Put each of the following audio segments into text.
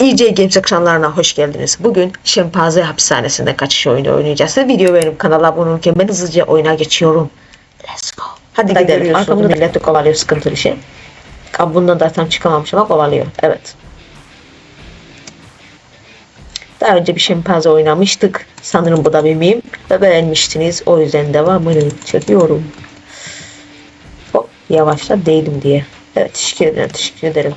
EJ Games ekranlarına hoş geldiniz. Bugün Şempaze Hapishanesi'nde kaçış oyunu oynayacağız. Video benim kanala abone olurken ben hızlıca oyuna geçiyorum. Let's go. Hadi Ben gidelim. Arkamda millet kovalıyor sıkıntılı şey. Bundan da tam çıkamamış ama kovalıyor. Evet. Daha önce bir şempanze oynamıştık. Sanırım bu da bir meme. Ve beğenmiştiniz. O yüzden devamını çekiyorum. Hop yavaşla değdim diye. Evet teşekkür ederim. Teşekkür ederim.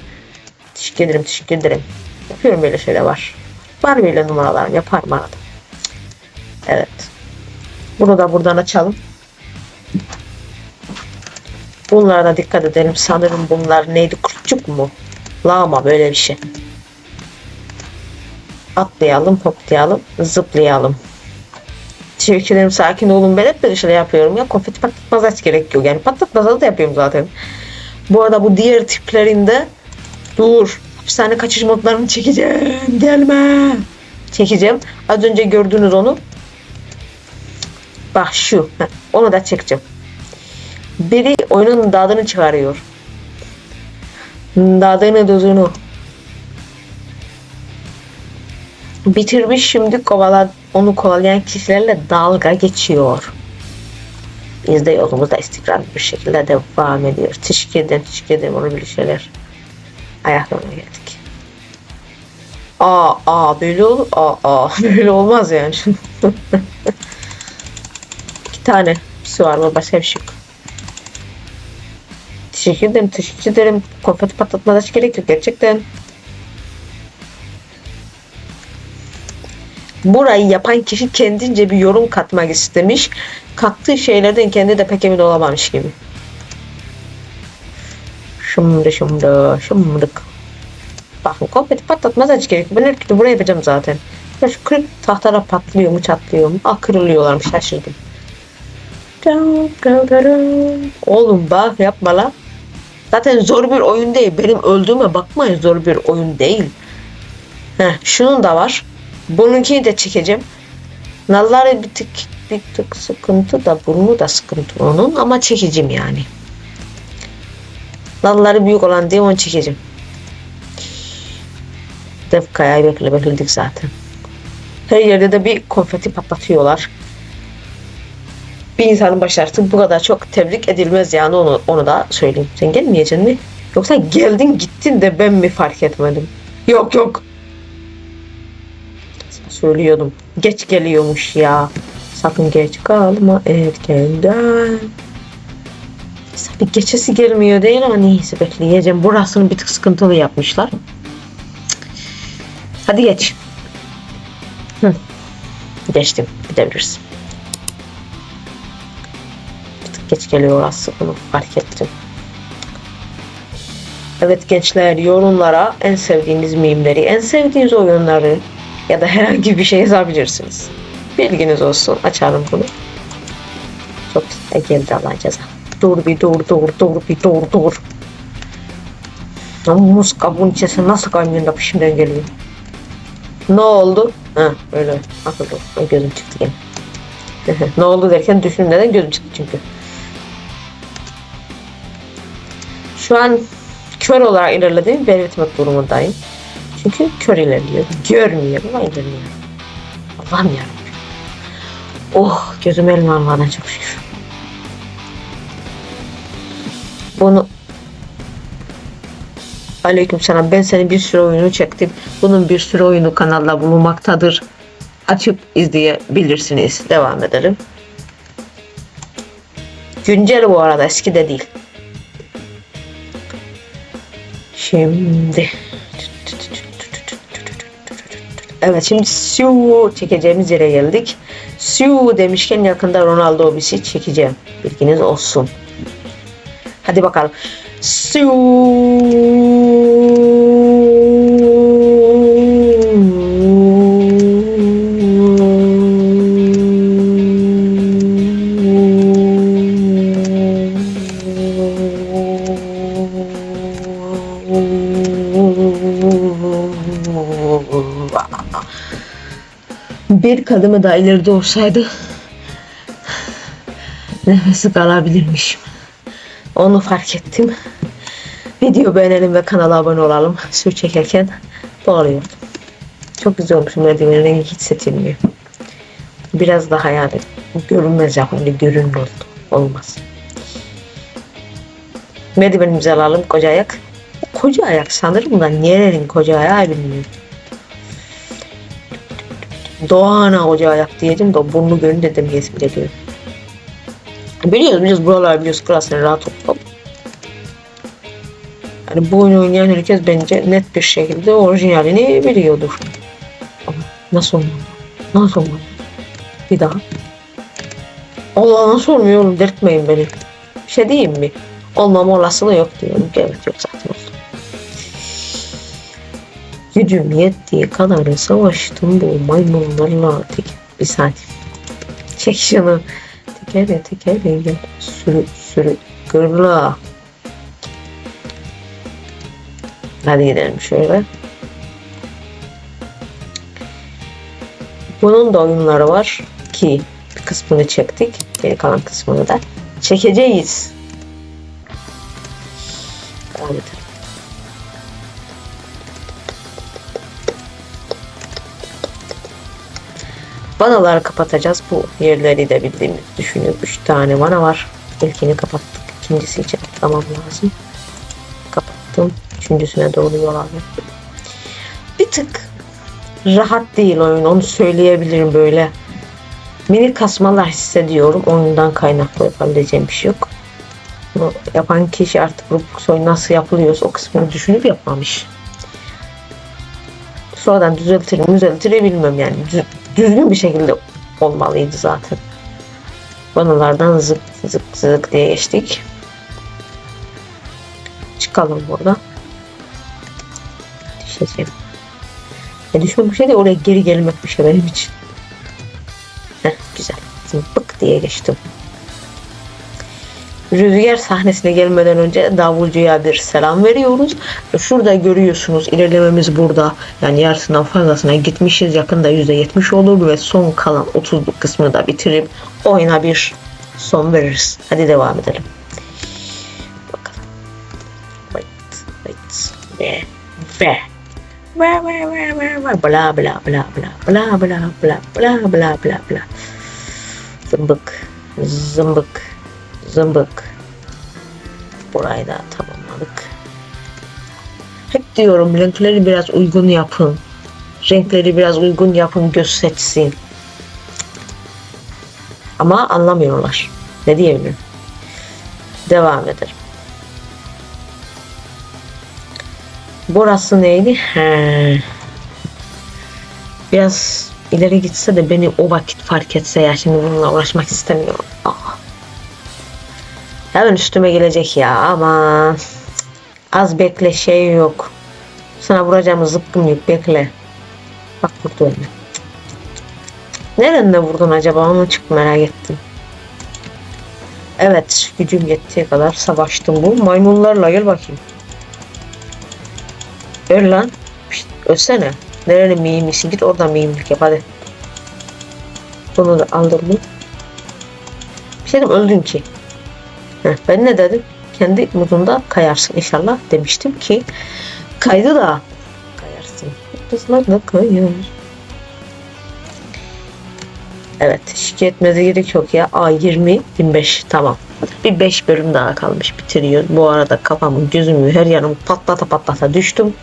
Teşekkür ederim. Teşekkür ederim. Yapıyorum böyle şeyler var. Var böyle numaralarım. Yaparım arada. Evet. Bunu da buradan açalım. Bunlara da dikkat edelim. Sanırım bunlar neydi? Kurtçuk mu? Lama böyle bir şey. Atlayalım, hoplayalım, zıplayalım. Ederim. Sakin olun. Ben hep böyle şeyler yapıyorum ya. Konfeti patlatmaz hiç gerek yok. Yani patlatmasa da yapıyorum zaten. Bu arada bu diğer tiplerinde dur. Hapishane kaçış modlarını çekeceğim. Gelme. Çekeceğim. Az önce gördünüz onu. Bak şu. Onu da çekeceğim. Biri oyunun dadını çıkarıyor. Dadını dozunu. Bitirmiş şimdi kovala, onu kovalayan kişilerle dalga geçiyor. Biz de yolumuzda istikrarlı bir şekilde devam ediyor. Teşekkür ederim onu bir şeyler. Ayaklarına geldik. Aa, aa böyle olur. Aa, aa böyle olmaz yani. İki tane su var mı? Başka bir şey yok. Teşekkür ederim, teşekkür ederim. Konfeti patlatmada hiç gerek yok gerçekten. Burayı yapan kişi kendince bir yorum katmak istemiş. Kattığı şeylerden kendi de pek emin olamamış gibi. Şimdi şimdi şimdilik. Bakın konfeti patlatmaz hiç gerek. Ben her türlü buraya yapacağım zaten. Ya şu kırık tahtalar patlıyor mu çatlıyor mu? Ah kırılıyorlarmış şaşırdım. Oğlum bak yapma la. Zaten zor bir oyun değil. Benim öldüğüme bakmayın zor bir oyun değil. Heh, şunun da var. Bununkini de çekeceğim. Nalları bir tık, bir tık sıkıntı da burnu da sıkıntı onun ama çekeceğim yani. Nalları büyük olan diye onu çekeceğim. Dev kayayı bekle bekledik zaten. Her yerde de bir konfeti patlatıyorlar. Bir insanın başarısı bu kadar çok tebrik edilmez yani onu, onu da söyleyeyim. Sen gelmeyeceksin mi? Yoksa geldin gittin de ben mi fark etmedim? Yok yok. Söylüyordum. Geç geliyormuş ya. Sakın geç kalma erkenden. Tabii geçesi gelmiyor değil ama neyse bekleyeceğim. Burasını bir tık sıkıntılı yapmışlar. Hadi geç. Hı. Geçtim. Gidebiliriz. Bir tık geç geliyor orası. Bunu fark ettim. Evet gençler yorumlara en sevdiğiniz mimleri, en sevdiğiniz oyunları ya da herhangi bir şey yazabilirsiniz. Bilginiz olsun. Açalım bunu. Çok e, geldi Allah'ın ceza. Dur bir dur dur dur bir dur dur. Lan muz kabuğun içerisine nasıl kaynıyor da peşimden geliyor. Ne oldu? Ha öyle. Akıllı. Ay, gözüm çıktı gene. ne oldu derken düşünmeden gözüm çıktı çünkü. Şu an kör olarak ilerlediğimi belirtmek durumundayım. Çünkü kör ilerliyor. Görmüyor ama ilerliyor. Allah'ım yarabbim. Oh gözüm elma almadan çok şükür. Bunu Aleyküm selam. Ben senin bir sürü oyunu çektim. Bunun bir sürü oyunu kanalda bulunmaktadır. Açıp izleyebilirsiniz. Devam edelim. Güncel bu arada eski de değil. Şimdi Evet şimdi Siu çekeceğimiz yere geldik. Siu demişken yakında Ronaldo obisi çekeceğim. Bilginiz olsun. Hadi bakalım. Bir kademe daha ileride olsaydı nefesi kalabilirmişim. Onu fark ettim. Video beğenelim ve kanala abone olalım. Su çekerken bağlıyordum. Çok güzel olmuş merdivenin rengi hiç seçilmiyor. Biraz daha yani görünmez yapımda görünür oldu. Olmaz. Merdivenimizi alalım koca ayak. Koca ayak sanırım da nerenin koca ayağı bilmiyorum. Doğana koca ayak diyeceğim de burnu görünce de bir geliyor. Biliyoruz biliyoruz buralar biliyoruz klasını rahat ol. Yani bu oyunu oynayan herkes bence net bir şekilde orijinalini biliyordur. Ama nasıl olmalı? Nasıl olmalı? Bir daha. Allah nasıl olmuyor oğlum dertmeyin beni. Bir şey diyeyim mi? Olmama olasılığı yok diyorum. Evet yok zaten oldu. Gücüm yettiği kadar savaştım bu maymunlarla. Tek bir saniye. Çek şunu. Tekere tekere gel. Sürü sürü gırla. Hadi gidelim şöyle. Bunun da oyunları var ki bir kısmını çektik. Geri kalan kısmını da çekeceğiz. Devam edelim. Vanaları kapatacağız. Bu yerleri de bildiğimiz düşünüyorum. 3 tane vana var. İlkini kapattık. İkincisi için atlamam lazım. Kapattım. Üçüncüsüne doğru yol aldım. Bir tık rahat değil oyun. Onu söyleyebilirim böyle. Mini kasmalar hissediyorum. Oyundan kaynaklı yapabileceğim bir şey yok. Bunu yapan kişi artık Roblox oyunu nasıl yapılıyorsa o kısmını düşünüp yapmamış. Sonradan düzeltir mi düzeltir mi bilmiyorum yani. Düz- düzgün bir şekilde olmalıydı zaten. Vanalardan zık zık zık diye geçtik. Çıkalım buradan. Düşeceğim. Ya düşmek bir şey değil oraya geri gelmek bir şey benim için. Heh, güzel. Zımbık diye geçtim. Rüzgar sahnesine gelmeden önce davulcuya bir selam veriyoruz. Şurada görüyorsunuz ilerlememiz burada. Yani yarısından fazlasına gitmişiz. Yakında %70 olur ve son kalan 30 kısmını da bitirip oyuna bir son veririz. Hadi devam edelim. Bakalım. Wait, wait. Ve ve ve ve bla bla bla bla bla bla bla bla bla bla bla zımbık zımbık zımbık burayı da tamamladık hep diyorum renkleri biraz uygun yapın renkleri biraz uygun yapın göz ama anlamıyorlar ne diyebilirim devam edelim Burası neydi? He. Biraz ileri gitse de beni o vakit fark etse ya şimdi bununla uğraşmak istemiyorum. Ah. Hemen üstüme gelecek ya ama az bekle şey yok. Sana vuracağımız zıkkım yok bekle. Bak vurdu beni. Nereden de vurdun acaba onu çok merak ettim. Evet gücüm yettiği kadar savaştım bu maymunlarla gel bakayım. Öl lan. Pişt, ölsene. Nerenin miyimlisin? Git oradan miyimlik yap hadi. Bunu da aldırdım. Bir şey dedim öldün ki. Heh, ben ne dedim? Kendi modunda kayarsın inşallah demiştim ki kaydı da kayarsın. Kızlar da kayar. Evet şikayet etmenize gerek yok ya. A20 25 tamam. Bir 5 bölüm daha kalmış bitiriyor. Bu arada kafamı gözümü her yanımı patlata patlata düştüm.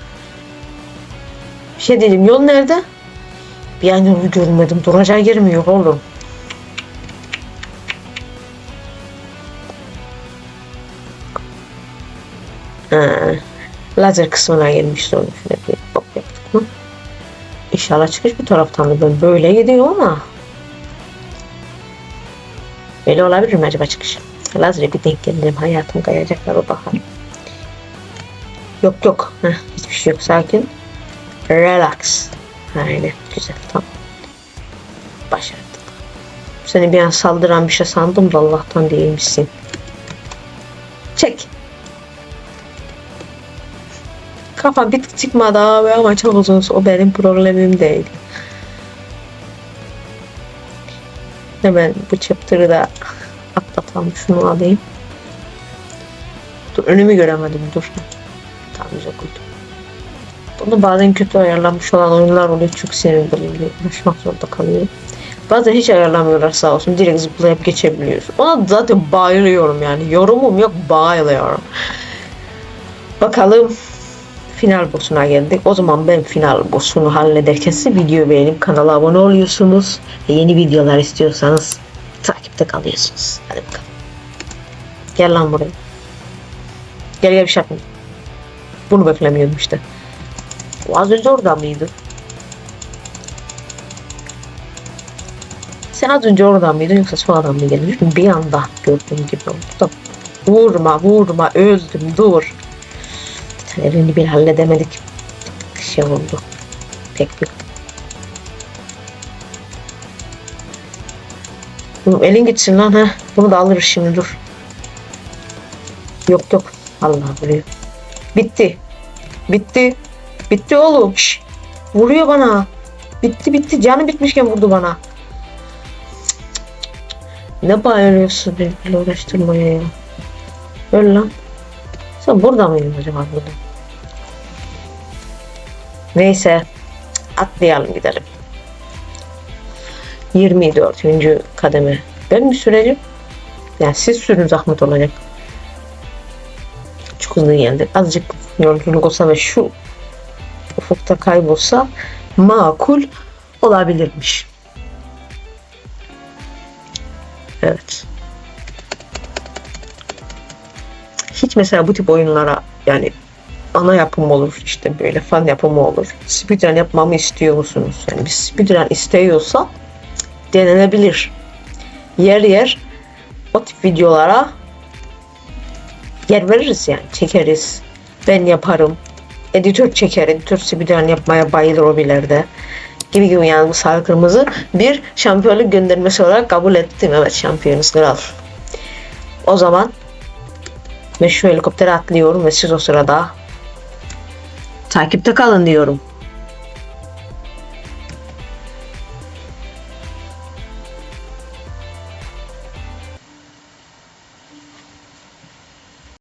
Bir şey dedim yol nerede? Bir an yolu görmedim. Duracağı yer mi yok oğlum? Lazer kısmına gelmiş onu şöyle bir hop yaptık mı? İnşallah çıkış bir taraftan da böyle gidiyor ama Böyle olabilir mi acaba çıkış? Lazer'e bir denk gelelim. Hayatım kayacaklar o bakalım. Yok yok. Heh, hiçbir şey yok. Sakin. Relax. Aynen. Güzel. Tamam. Başardık. Seni bir an saldıran bir şey sandım da Allah'tan değilmişsin. Çek. Kafa bit çıkmadı abi ama çok uzun. O benim problemim değil. Hemen bu chapter'ı da atlatalım. Şunu alayım. Dur önümü göremedim. Dur. Tamam güzel koydum. Bunu bazen kötü ayarlanmış olan oyunlar oluyor. Çok sinirli uğraşmak zorunda kalıyorum. Bazen hiç ayarlamıyorlar sağ olsun. Direkt zıplayıp geçebiliyorsun. Ona zaten bayılıyorum yani. Yorumum yok bayılıyorum. Bakalım final boss'una geldik. O zaman ben final boss'unu hallederken siz videoyu beğenip kanala abone oluyorsunuz. Ve yeni videolar istiyorsanız takipte kalıyorsunuz. Hadi bakalım. Gel lan buraya. Gel gel bir şey yapmayayım. Bunu beklemiyordum işte. O az önce orada mıydı? Sen az önce oradan mıydın yoksa sonradan mı geldin? Bir anda gördüğüm gibi oldu. Vurma vurma öldüm dur. Elini bir halledemedik. Şey oldu. Pek bir. Elin gitsin lan ha. Bunu da alırız şimdi dur. Yok yok. Allah vuruyor. Bitti. Bitti. Bitti oğlum. Şş. Vuruyor bana. Bitti bitti. Canı bitmişken vurdu bana. Ne bağırıyorsun benimle uğraştırmaya ya. Öl lan. Sen burada mıydın acaba burada? Neyse. Atlayalım gidelim. 24. kademe. Ben mi süreceğim? Yani siz sürün zahmet olacak. Çok hızlı geldik. Azıcık yolculuk olsa ve şu ufukta kaybolsa makul olabilirmiş. Evet. Hiç mesela bu tip oyunlara yani ana yapım olur işte böyle fan yapımı olur. Speedrun yapmamı istiyor musunuz? Yani bir speedrun istiyorsa denenebilir. Yer yer o tip videolara yer veririz yani çekeriz. Ben yaparım. Editör çeker. Editör speedrun yapmaya bayılır o bilerde. Gibi gibi yani bu sarı kırmızı bir şampiyonluk göndermesi olarak kabul ettim. Evet şampiyonuz kral. O zaman ben şu helikoptere atlıyorum ve siz o sırada takipte kalın diyorum.